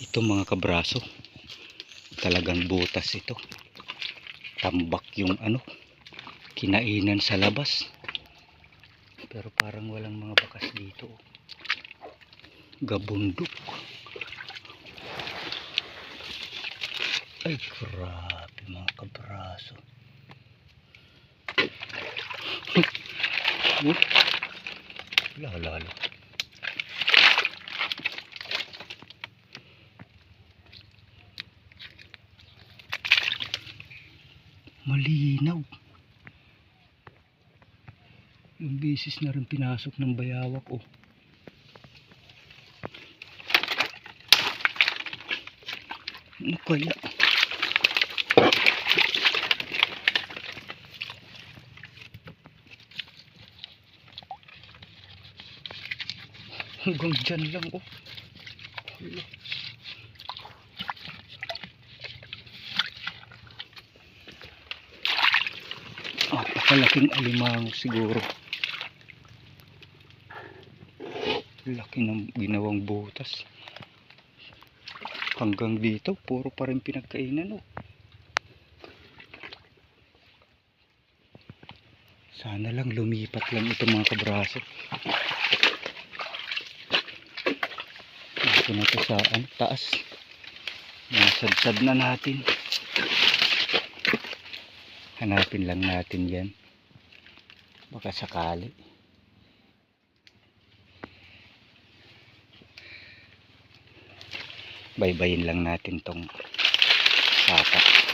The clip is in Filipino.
Ito mga kabraso. Talagang butas ito. Tambak yung ano. Kinainan sa labas. Pero parang walang mga bakas dito. oh. Gabundok. Ay grabe mga kabraso. Oh. Wala, lalo. Malinaw. Yung bisis na rin pinasok ng bayawak oh. Ano kaya? Hanggang dyan lang oh. Hala. Napakalaking alimango siguro. Laki ng ginawang butas. Hanggang dito, puro pa rin pinagkainan oh. Sana lang lumipat lang ito mga kabraso. Ito na to sa taas. Nasadsad na natin. Hanapin lang natin yan. Baka sakali. Baybayin lang natin tong sapa.